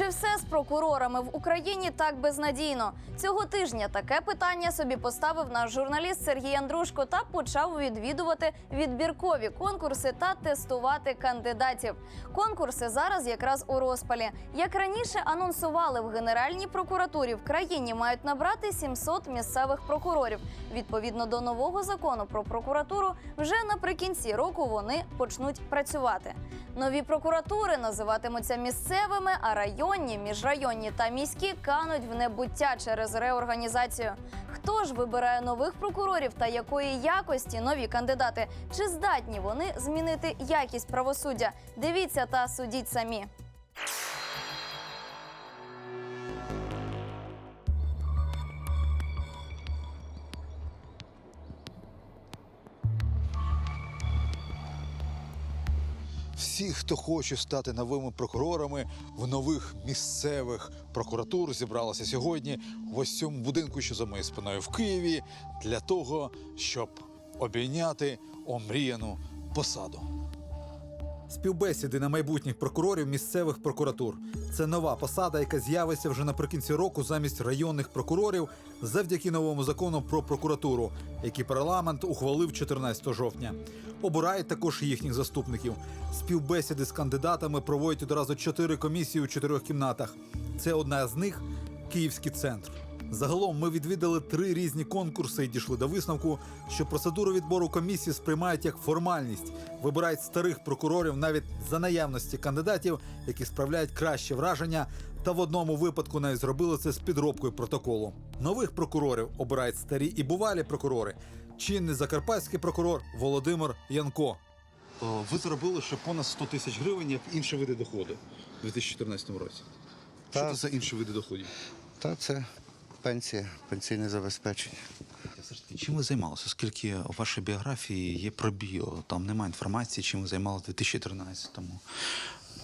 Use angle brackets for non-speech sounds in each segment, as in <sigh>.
Чи все з прокурорами в Україні так безнадійно? Цього тижня таке питання собі поставив наш журналіст Сергій Андрушко та почав відвідувати відбіркові конкурси та тестувати кандидатів. Конкурси зараз якраз у розпалі. Як раніше анонсували в Генеральній прокуратурі в країні мають набрати 700 місцевих прокурорів. Відповідно до нового закону про прокуратуру, вже наприкінці року вони почнуть працювати. Нові прокуратури називатимуться місцевими, а районні, міжрайонні та міські кануть в небуття через реорганізацію. Хто ж вибирає нових прокурорів та якої якості нові кандидати? Чи здатні вони змінити якість правосуддя? Дивіться та судіть самі. Всі, хто хоче стати новими прокурорами в нових місцевих прокуратур, зібралися сьогодні в ось цьому будинку, що за моєю спиною в Києві, для того, щоб обійняти омріяну посаду. Співбесіди на майбутніх прокурорів місцевих прокуратур. Це нова посада, яка з'явиться вже наприкінці року замість районних прокурорів завдяки новому закону про прокуратуру, який парламент ухвалив 14 жовтня. Обирають також їхніх заступників. Співбесіди з кандидатами проводять одразу чотири комісії у чотирьох кімнатах. Це одна з них Київський центр. Загалом ми відвідали три різні конкурси і дійшли до висновку, що процедуру відбору комісії сприймають як формальність, вибирають старих прокурорів навіть за наявності кандидатів, які справляють краще враження, та в одному випадку навіть зробили це з підробкою протоколу. Нових прокурорів обирають старі і бувалі прокурори. Чинний закарпатський прокурор Володимир Янко. Ви заробили ще понад 100 тисяч гривень як інші види доходу у 2014 році. Що Так. це за інші види доходів? Та це пенсія, пенсійне забезпечення. Чим ви займалися? Оскільки у вашій біографії є пробіл, там немає інформації, чим ви займалися в 2013-му,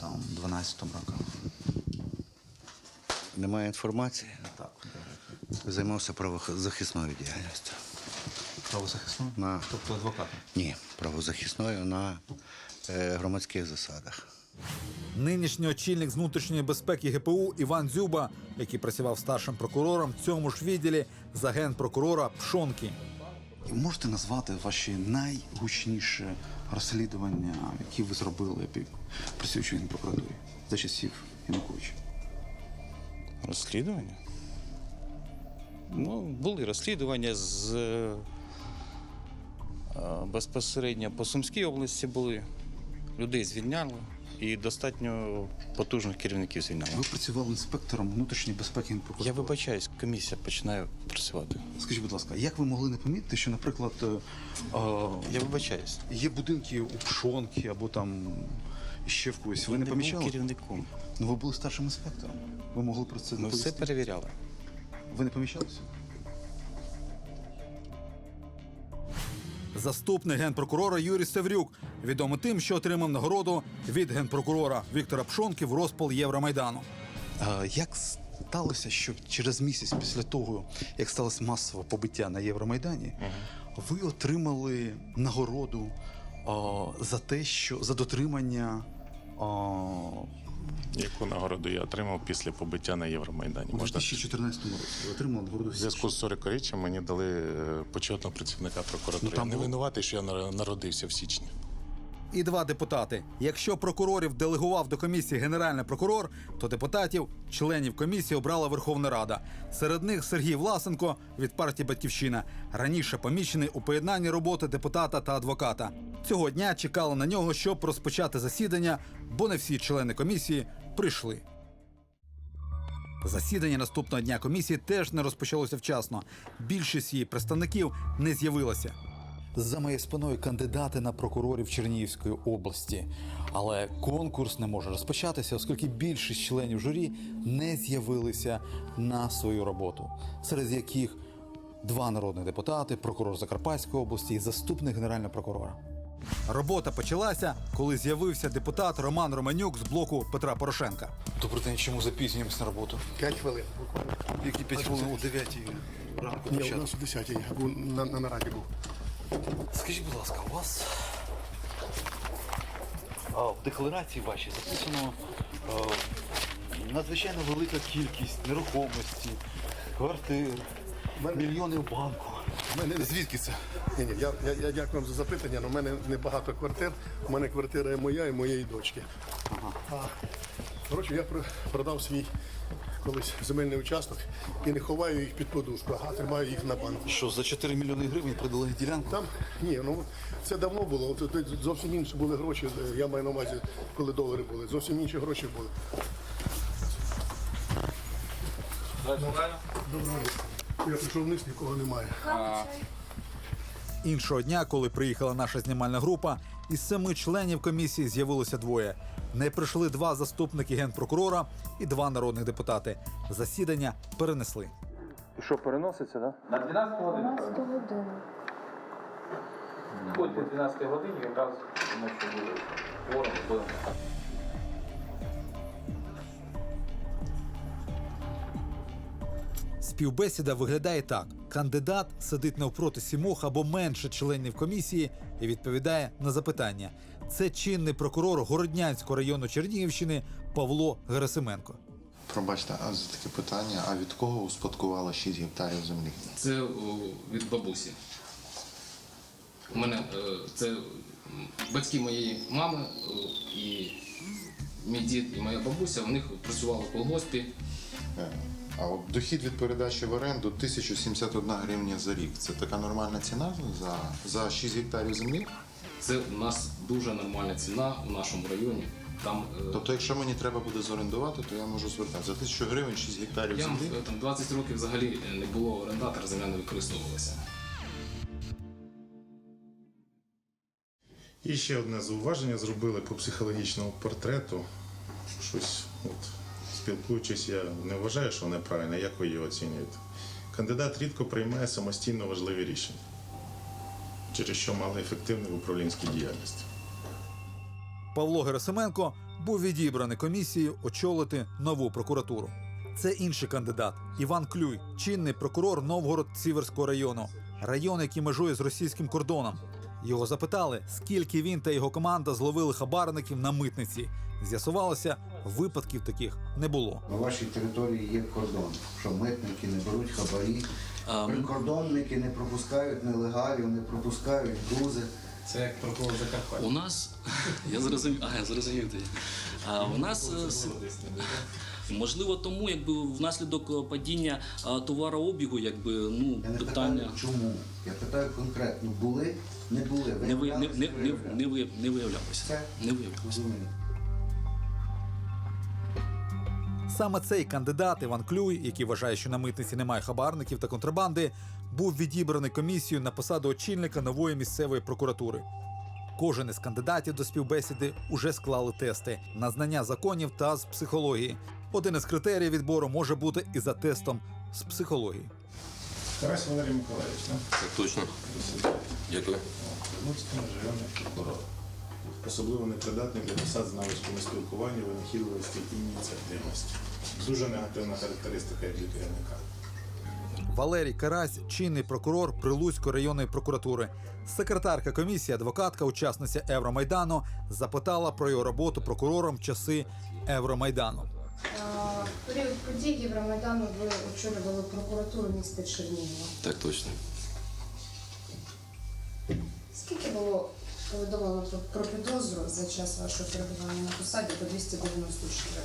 там, 12-му роках. Немає інформації. Так. Займався правозахисною діяльністю. Правозахисною? На Тобто адвокатом. ні, правозахисною на е, громадських засадах. Нинішній очільник з внутрішньої безпеки ГПУ Іван Дзюба, який працював старшим прокурором в цьому ж відділі за генпрокурора Пшонки. Можете назвати ваші найгучніші розслідування, які ви зробили працюючи в Генпрокуратурі за часів Януковича? Розслідування? Ну, були розслідування з е, е, безпосередньо по Сумській області були. Людей звільняли і достатньо потужних керівників звільняли. Ви працювали інспектором внутрішньої безпеки Генпрокуратури. Я вибачаюсь, комісія починає працювати. Скажіть, будь ласка, як ви могли не помітити, що, наприклад, е, е, Я вибачаюсь. є будинки у Пшонки або там ще в когось. Ви Я не був помічали? керівником. Ну, ви були старшим інспектором. Ви могли про це Ми все перевіряли. Ви не помічалися? Заступник генпрокурора Юрій Севрюк, відомий тим, що отримав нагороду від генпрокурора Віктора Пшонки в розпал Євромайдану. Як сталося, що через місяць після того, як сталося масове побиття на Євромайдані, ви отримали нагороду е, за те, що за дотримання е, Яку нагороду я отримав після побиття на Євромайдані? у Можна 2014 році? отримав нагороду в зв'язку з 40-річчям мені дали е, почетного працівника прокуратури. Ну, там я не було- винуватий, що я нар- народився в січні. І два депутати. Якщо прокурорів делегував до комісії генеральний прокурор, то депутатів, членів комісії обрала Верховна Рада. Серед них Сергій Власенко від партії Батьківщина, раніше помічений у поєднанні роботи депутата та адвоката. Цього дня чекали на нього, щоб розпочати засідання, бо не всі члени комісії прийшли. Засідання наступного дня комісії теж не розпочалося вчасно. Більшість її представників не з'явилася. За моєю спиною кандидати на прокурорів Чернігівської області. Але конкурс не може розпочатися, оскільки більшість членів журі не з'явилися на свою роботу, серед яких два народних депутати, прокурор Закарпатської області і заступник генерального прокурора. Робота почалася, коли з'явився депутат Роман Романюк з блоку Петра Порошенка. Добрий день, чому запізнюємось на роботу? П'ять хвилин. Які 5 хвилин о 9 ранку Ні, у нас о 10 я був на, на нараді був. Скажіть, будь ласка, у вас а, в декларації вашій записано, а, надзвичайно велика кількість нерухомості, квартир, мільйони в банку. Мене звідки це? Ні, ні, я, я, я дякую вам за запитання, але в мене небагато квартир. У мене квартира і моя, і моєї дочки. А, коротше, я продав свій колись земельний участок і не ховаю їх під подушку, а тримаю їх на банку. Що за 4 мільйони гривень продали ділянку? Там ні, ну це давно було. От, от зовсім інші були гроші. е, Я маю на увазі, коли долари були. Зовсім інші гроші були. Доброго дня. Я прийшов вниз, нікого немає. Іншого дня, коли приїхала наша знімальна група, із семи членів комісії з'явилося двоє. Не прийшли два заступники генпрокурора і два народних депутати. Засідання перенесли. Що, переноситься. Да? На 12 годину. 12 годину. Ходьте 12 годині, якраз тому що буде форум, Співбесіда виглядає так: кандидат сидить навпроти сімох або менше членів комісії і відповідає на запитання. Це чинний прокурор Городнянського району Чернігівщини Павло Герасименко. Пробачте, а за таке питання, а від кого успадкувала 6 гектарів землі? Це о, від бабусі. У мене е, це батьки моєї мами і мій дід і моя бабуся, у них працювали в колгоспі. Е, А от дохід від передачі в оренду 1071 гривня за рік. Це така нормальна ціна за, за 6 гектарів землі? Це у нас дуже нормальна ціна у нашому районі. Там е, Тобто, якщо мені треба буде зорендувати, то я можу звертатися. За 1000 гривень 6 гектарів я, землі. е, там 20 років взагалі не було орендатора, земля не використовувалася. І ще одне зауваження зробили по психологічному портрету. Щось, от, спілкуючись, я не вважаю, що неправильно, як ви її оцінюєте. Кандидат рідко приймає самостійно важливі рішення, через що мали ефективну управлінську діяльність. Павло Герасименко був відібраний комісією очолити нову прокуратуру. Це інший кандидат Іван Клюй, чинний прокурор Новгород-Сіверського району, район, який межує з російським кордоном. Його запитали, скільки він та його команда зловили хабарників на митниці. З'ясувалося, випадків таких не було. На вашій території є кордон, що митники не беруть хабарі, прикордонники не пропускають нелегалів, не пропускають грузи. Це як прокурор Закарпаття. У нас <laughs> я зрозумів, а я зрозумів. А у нас е, можливо тому, якби внаслідок е, падіння е, товарообігу, якби ну Я не питання питаю, чому. Я питаю конкретно, були, не були. не ви не, не, не, виявлялися, не, ви- не виявлялося. Це Не виявлялося. Саме цей кандидат Іван Клюй, який вважає, що на митниці немає хабарників та контрабанди, був відібраний комісією на посаду очільника нової місцевої прокуратури. Кожен із кандидатів до співбесіди уже склали тести на знання законів та з психології. Один із критеріїв відбору може бути і за тестом з психології. Тарас Валерій Миколаївич? Так точно. Дякую. Приморський районний прокурор. Особливо непридатний для посад з навичками спілкування, винахідливості і ініціативності. Дуже негативна характеристика як для керівника. Валерій Карась, чинний прокурор Прилуцької районної прокуратури. Секретарка комісії, адвокатка, учасниця Евромайдану, запитала про його роботу прокурором в часи Евромайдану. В період подій Євромайдану ви очолювали прокуратуру міста Чернігова. Так точно. Скільки було повідомлено про, про підозру за час вашого перебування на посаді до 294?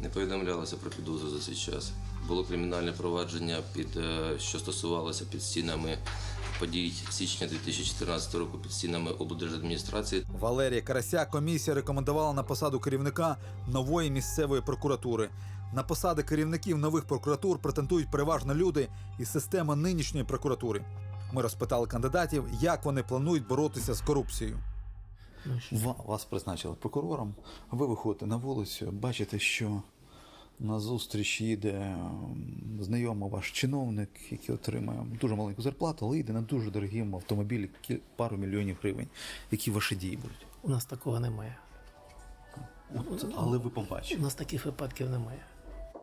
Не повідомлялося про підозру за цей час. Було кримінальне провадження, під, е, що стосувалося під стінами подій січня 2014 року під стінами облдержадміністрації. Валерія Карася комісія рекомендувала на посаду керівника нової місцевої прокуратури. На посади керівників нових прокуратур претендують переважно люди із системи нинішньої прокуратури. Ми розпитали кандидатів, як вони планують боротися з корупцією. Вас призначили прокурором. Ви виходите на вулицю, бачите, що на зустріч їде знайомий ваш чиновник, який отримує дуже маленьку зарплату, але йде на дуже дорогім автомобілі пару мільйонів гривень. Які ваші дії будуть? У нас такого немає. От, але ви побачите. У нас таких випадків немає.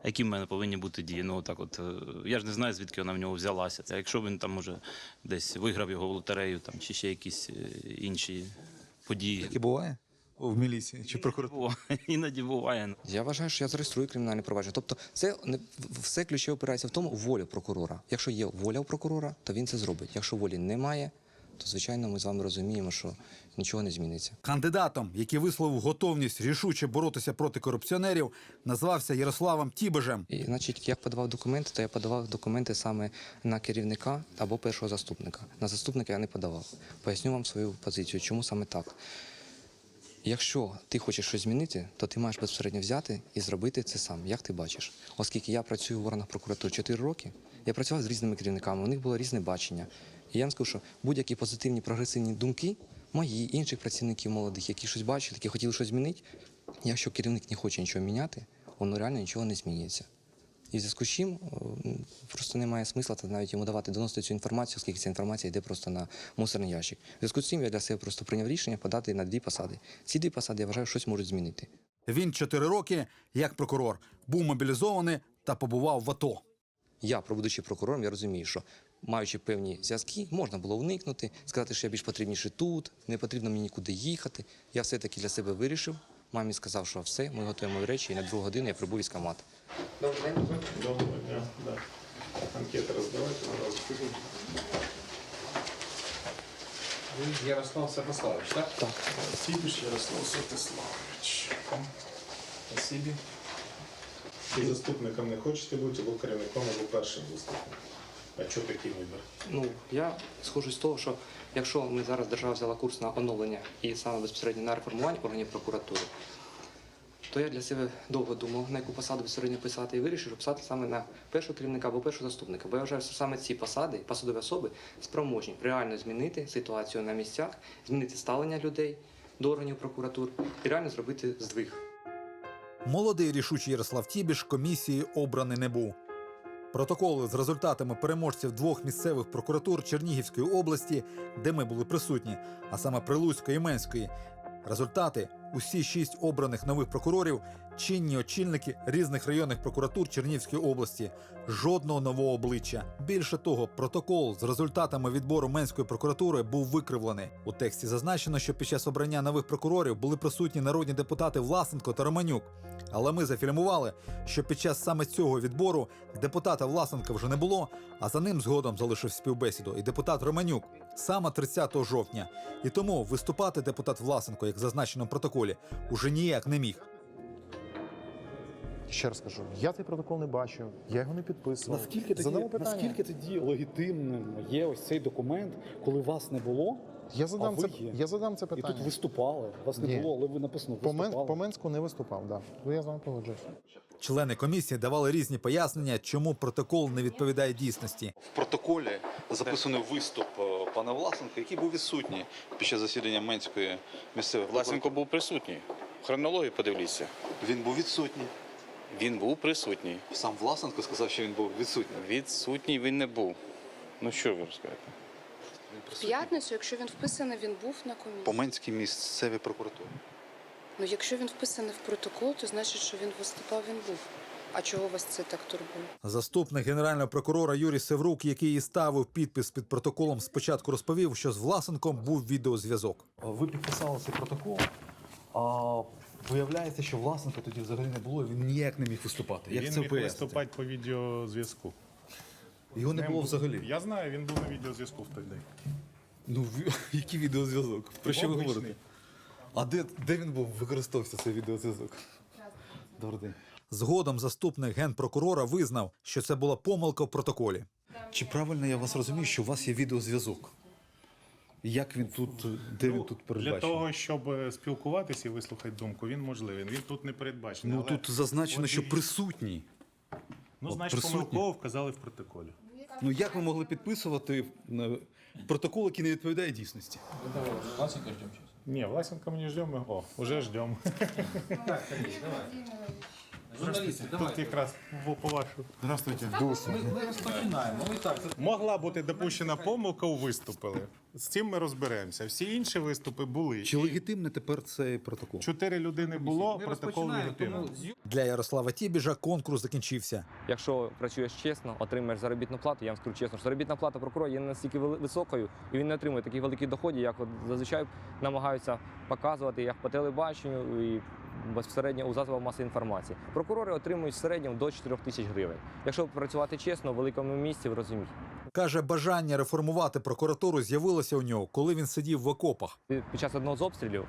Які в мене повинні бути дії? Ну так, от е, я ж не знаю, звідки вона в нього взялася. Це якщо він там уже десь виграв його в лотерею там чи ще якісь е, інші події. Таке буває? В міліції чи прокуратурі? <laughs> Іноді буває. Я вважаю, що я зареєструю кримінальне провадження. Тобто, це не все ключове опирається в тому волю прокурора. Якщо є воля у прокурора, то він це зробить. Якщо волі немає, то звичайно ми з вами розуміємо, що нічого не зміниться. Кандидатом, який висловив готовність рішуче боротися проти корупціонерів, назвався Ярославом Тібежем. І значить, як подавав документи, то я подавав документи саме на керівника або першого заступника. На заступника я не подавав. Поясню вам свою позицію, чому саме так. Якщо ти хочеш щось змінити, то ти маєш безпосередньо взяти і зробити це сам, як ти бачиш. Оскільки я працюю в органах прокуратури 4 роки, я працював з різними керівниками, у них було різне бачення. І я вам скажу, що будь-які позитивні прогресивні думки, мої, інших працівників молодих, які щось бачили, які хотіли щось змінити, якщо керівник не хоче нічого міняти, воно реально нічого не змінюється. І в зв'язку з чим е, просто немає смисла та навіть йому давати доносити цю інформацію, оскільки ця інформація йде просто на мусорний ящик. В зв'язку з цим я для себе просто прийняв рішення подати на дві посади. Ці дві посади, я вважаю, щось можуть змінити. Він чотири роки, як прокурор, був мобілізований та побував в АТО. Я, пробудучи прокурором, я розумію, що маючи певні зв'язки, можна було уникнути, сказати, що я більш потрібніше тут, не потрібно мені нікуди їхати. Я все-таки для себе вирішив. Мамі сказав, що все, ми готуємо речі, і на другу годину я прибув в військкомат. Добрий день. Доброго дня. Да. Анкети роздавайте одразу. Ви Ярослав Святославович, так? Так. Сібіш Ярослав Святославович. Спасибі. І заступником не хочете бути, або керівником, або першим заступником. А чого такий вибір? Ну, я схожу з того, що якщо ми зараз держава взяла курс на оновлення і саме безпосередньо на реформування органів прокуратури, то я для себе довго думав, на яку посаду безпосередньо писати, і вирішив писати саме на першого керівника або першого заступника. Бо я вважаю, що саме ці посади, посадові особи, спроможні реально змінити ситуацію на місцях, змінити ставлення людей до органів прокуратур і реально зробити здвиг. Молодий рішучий Ярослав Тібіш комісії обраний не був. Протоколи з результатами переможців двох місцевих прокуратур Чернігівської області, де ми були присутні, а саме Прилуцької і Менської. Результати усі шість обраних нових прокурорів чинні очільники різних районних прокуратур Чернігівської області. Жодного нового обличчя. Більше того, протокол з результатами відбору Менської прокуратури був викривлений. У тексті зазначено, що під час обрання нових прокурорів були присутні народні депутати Власенко та Романюк. Але ми зафільмували, що під час саме цього відбору депутата Власенка вже не було, а за ним згодом залишив співбесіду і депутат Романюк саме 30 жовтня. І тому виступати депутат Власенко, як зазначено в протоколі, уже ніяк не міг. Ще раз кажу, я цей протокол не бачив, я його не підписував. Наскільки Задамо тоді, питання. наскільки тоді легітимним є ось цей документ, коли вас не було? Я задам а ви це- є? я задам це І тут виступали. Вас не Ні. було, але ви написано По, Мен, виступали. по Менську не виступав, да. Я з вами погоджуюся. Члени комісії давали різні пояснення, чому протокол не відповідає дійсності. В протоколі записаний виступ е, пана Власенка, який був відсутній під час засідання Менської місцевої Власенко був присутній. Хронологію подивіться. Він був відсутній. Він був присутній. Сам Власенко сказав, що він був відсутній. Відсутній він не був. Ну що ви розкажете? В п'ятницю, якщо він вписаний, він був на комісії. По Менській місцевій прокуратурі. Ну, якщо він вписаний в протокол, то значить, що він виступав, він був. А чого вас це так турбує? Заступник генерального прокурора Юрій Севрук, який і ставив підпис під протоколом, спочатку розповів, що з Власенком був відеозв'язок. Ви підписали цей протокол, а виявляється, що Власенка тоді взагалі не було, він ніяк не міг виступати. Як він це міг пояснити? виступати по відеозв'язку. Його не було взагалі. Я знаю, він був на відеозв'язку в той день. Ну, <laughs> який відеозв'язок? Про що ви говорите? А де, де він був використовувався цей відеозв'язок? Добрий день. Згодом заступник генпрокурора визнав, що це була помилка в протоколі. Чи правильно я вас розумію, що у вас є відеозв'язок? Як він тут, де він тут Для передбачений? того, щоб е, спілкуватися і вислухати думку, він можливий. Він тут не передбачений. Ну але- тут зазначено, От що і- присутній. Ну, От значить, помилково вказали в протоколі. Ну як ви могли підписувати е, протокол, який не відповідає дійсності? Ждемо зараз. Ні, Власенко мы не ждем. О, уже ждемо. Журналісти, Тут давайте. якраз по, вашу. Здравствуйте. Ми, ми розпочинаємо. Ну і так, це Могла бути допущена помилка у виступили. З цим ми розберемося. Всі інші виступи були. Чи легітимний тепер цей протокол? Чотири людини було, ми протокол розпочинаємо, легітимний. Для Ярослава Тібіжа конкурс закінчився. Якщо працюєш чесно, отримаєш заробітну плату, я вам скажу чесно, що заробітна плата прокурора є не настільки вели- високою, і він не отримує таких великих доходів, як от зазвичай намагаються показувати як по телебаченню і безпосередньо у засобах масової інформації. Прокурори отримують в середньому до 4 тисяч гривень. Якщо працювати чесно, в великому місті, ви розумієте. Каже, бажання реформувати прокуратуру з'явилося у нього, коли він сидів в окопах. Під час одного з обстрілів,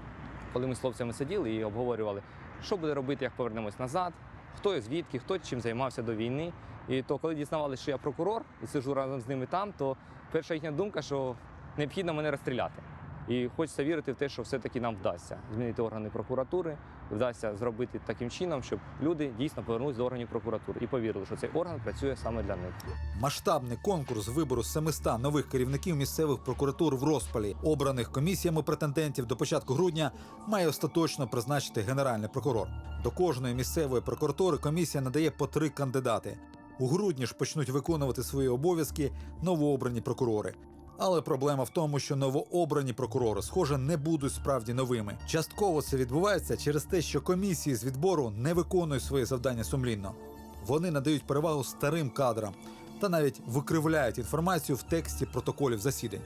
коли ми з хлопцями сиділи і обговорювали, що буде робити, як повернемось назад, хто звідки, хто чим займався до війни. І то, коли дізнавалися, що я прокурор і сиджу разом з ними там, то перша їхня думка, що необхідно мене розстріляти. І хочеться вірити в те, що все-таки нам вдасться змінити органи прокуратури, вдасться зробити таким чином, щоб люди дійсно повернулись до органів прокуратури і повірили, що цей орган працює саме для них. Масштабний конкурс вибору 700 нових керівників місцевих прокуратур в розпалі, обраних комісіями претендентів до початку грудня, має остаточно призначити генеральний прокурор. До кожної місцевої прокуратури комісія надає по три кандидати. У грудні ж почнуть виконувати свої обов'язки новообрані прокурори. Але проблема в тому, що новообрані прокурори, схоже, не будуть справді новими. Частково це відбувається через те, що комісії з відбору не виконують свої завдання сумлінно. Вони надають перевагу старим кадрам та навіть викривляють інформацію в тексті протоколів засідань.